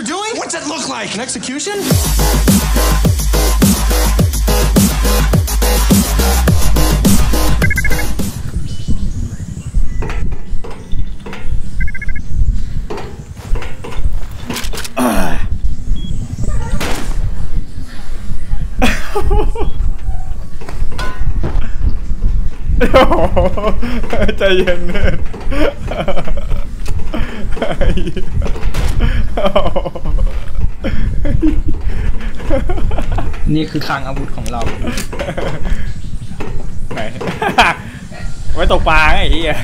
you're doing? What's it look like? An execution? Oh, ใจเย็นเนิน ไอ้เหี้ยโอ้โหนี่คือคลังอาวุธของเรา ไหน ไว้ตกปลาไงไอ้เหี้ย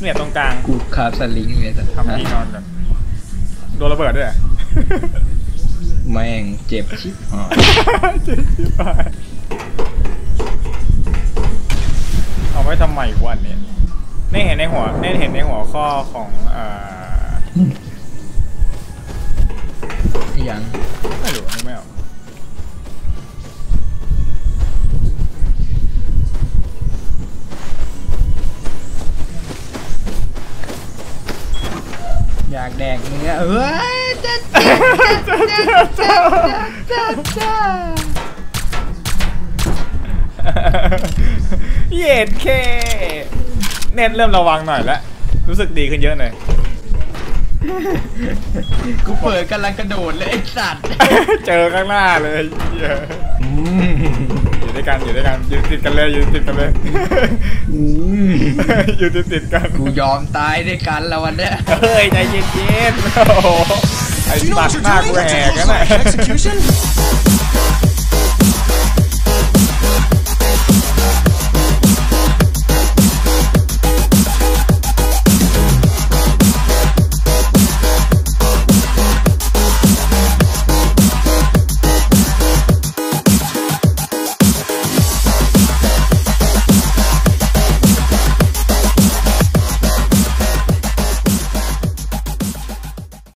เนี่ยตรงกลาง กูคาบสลิงเลยแต่ทำที่นอนกันโดนระเบิดด้วยเหรอแม่งเจ็บชิบหายเจ็บชิบหายเอาไว้ทำไมวันนี้ นี่เห็นในหัวนี่เห็นในหัวข้อของเอ่อยังไม่รู้นึกไม่ออกอยากแดกเนื้อเอ้ยจ้าจ้าจ้าจ้าจ้าเย็ดเค เน็ตเริ่มระวังหน่อยแล้วรู้สึกดีขึ้นเยอะหน่อยกูเปิดกำลังกระโดดเลยไอ้สัตว์เจอข้างหน้าเลยเหี้ยอืมอยู่ด้วยกันอยู่ด้วยกันอยู่ติดกันเลยอยู่ติดกันเลยอืมอยู่ติดติดกันกูยอมตายด้วยกันแล้ววันเนี้ยเฮ้ยใจเย็นๆโอ้โหไอ้ Do you know สัต what ว์ you're หน้า doing? กู What's แห it ก look กัน like? An น่ะ execution?